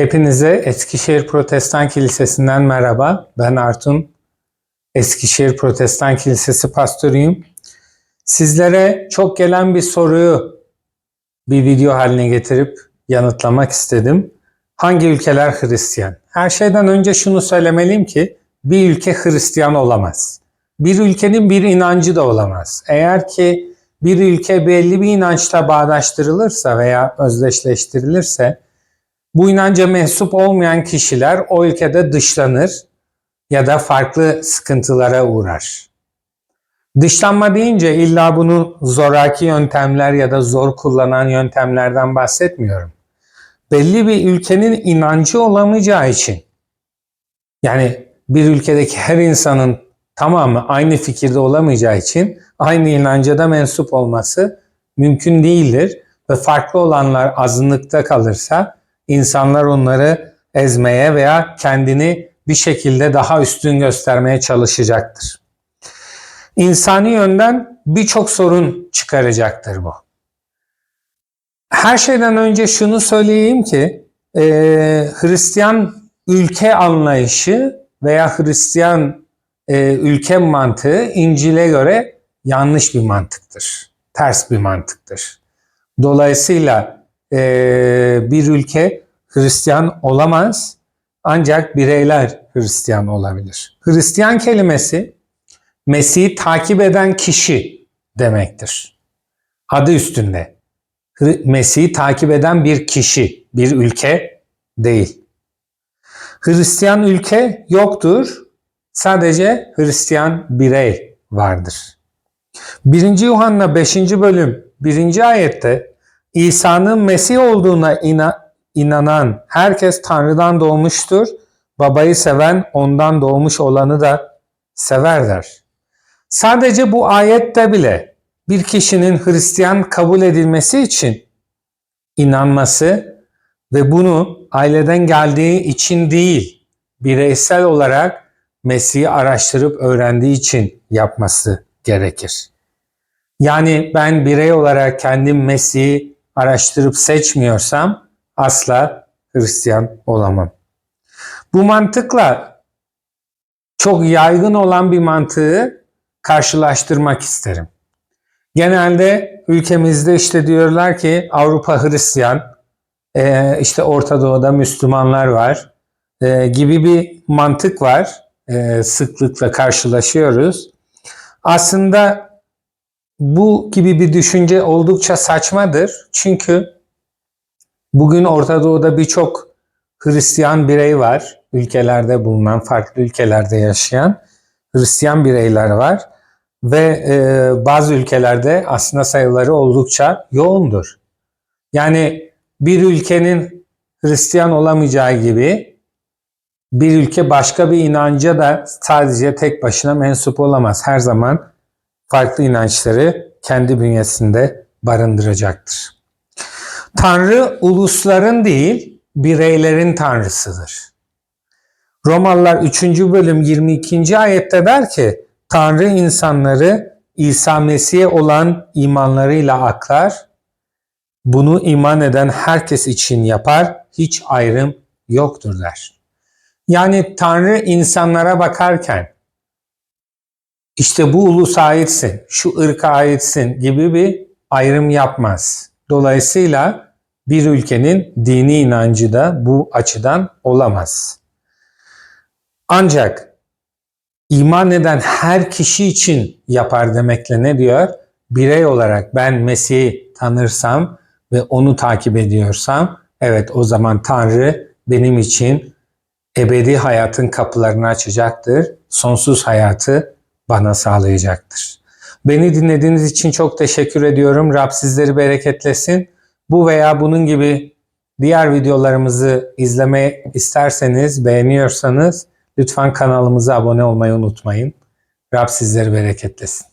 Hepinize Eskişehir Protestan Kilisesi'nden merhaba. Ben Artun. Eskişehir Protestan Kilisesi pastörüyüm. Sizlere çok gelen bir soruyu bir video haline getirip yanıtlamak istedim. Hangi ülkeler Hristiyan? Her şeyden önce şunu söylemeliyim ki bir ülke Hristiyan olamaz. Bir ülkenin bir inancı da olamaz. Eğer ki bir ülke belli bir inançla bağdaştırılırsa veya özdeşleştirilirse bu inanca mensup olmayan kişiler o ülkede dışlanır ya da farklı sıkıntılara uğrar. Dışlanma deyince illa bunu zoraki yöntemler ya da zor kullanan yöntemlerden bahsetmiyorum. Belli bir ülkenin inancı olamayacağı için yani bir ülkedeki her insanın tamamı aynı fikirde olamayacağı için aynı inanca da mensup olması mümkün değildir ve farklı olanlar azınlıkta kalırsa insanlar onları ezmeye veya kendini bir şekilde daha üstün göstermeye çalışacaktır. İnsani yönden birçok sorun çıkaracaktır bu. Her şeyden önce şunu söyleyeyim ki e, Hristiyan ülke anlayışı veya Hristiyan e, ülke mantığı İncil'e göre yanlış bir mantıktır. Ters bir mantıktır. Dolayısıyla bir ülke Hristiyan olamaz ancak bireyler Hristiyan olabilir. Hristiyan kelimesi Mesih'i takip eden kişi demektir. Adı üstünde. Mesih'i takip eden bir kişi, bir ülke değil. Hristiyan ülke yoktur. Sadece Hristiyan birey vardır. 1. Yuhanna 5. bölüm 1. ayette İsa'nın Mesih olduğuna ina, inanan herkes Tanrı'dan doğmuştur. Babayı seven ondan doğmuş olanı da sever der. Sadece bu ayette bile bir kişinin Hristiyan kabul edilmesi için inanması ve bunu aileden geldiği için değil, bireysel olarak Mesih'i araştırıp öğrendiği için yapması gerekir. Yani ben birey olarak kendim Mesih'i araştırıp seçmiyorsam asla Hristiyan olamam. Bu mantıkla çok yaygın olan bir mantığı karşılaştırmak isterim. Genelde ülkemizde işte diyorlar ki Avrupa Hristiyan, e, işte Orta Doğu'da Müslümanlar var e, gibi bir mantık var. E, sıklıkla karşılaşıyoruz. Aslında bu gibi bir düşünce oldukça saçmadır. Çünkü bugün Orta Doğu'da birçok Hristiyan birey var. Ülkelerde bulunan, farklı ülkelerde yaşayan Hristiyan bireyler var. Ve e, bazı ülkelerde aslında sayıları oldukça yoğundur. Yani bir ülkenin Hristiyan olamayacağı gibi bir ülke başka bir inanca da sadece tek başına mensup olamaz. Her zaman farklı inançları kendi bünyesinde barındıracaktır. Tanrı ulusların değil, bireylerin tanrısıdır. Romalılar 3. bölüm 22. ayette der ki, Tanrı insanları İsa Mesih'e olan imanlarıyla aklar, bunu iman eden herkes için yapar, hiç ayrım yoktur der. Yani Tanrı insanlara bakarken işte bu ulusa aitsin, şu ırka aitsin gibi bir ayrım yapmaz. Dolayısıyla bir ülkenin dini inancı da bu açıdan olamaz. Ancak iman eden her kişi için yapar demekle ne diyor? Birey olarak ben Mesih'i tanırsam ve onu takip ediyorsam evet o zaman Tanrı benim için ebedi hayatın kapılarını açacaktır. Sonsuz hayatı bana sağlayacaktır. Beni dinlediğiniz için çok teşekkür ediyorum. Rab sizleri bereketlesin. Bu veya bunun gibi diğer videolarımızı izlemeyi isterseniz, beğeniyorsanız lütfen kanalımıza abone olmayı unutmayın. Rab sizleri bereketlesin.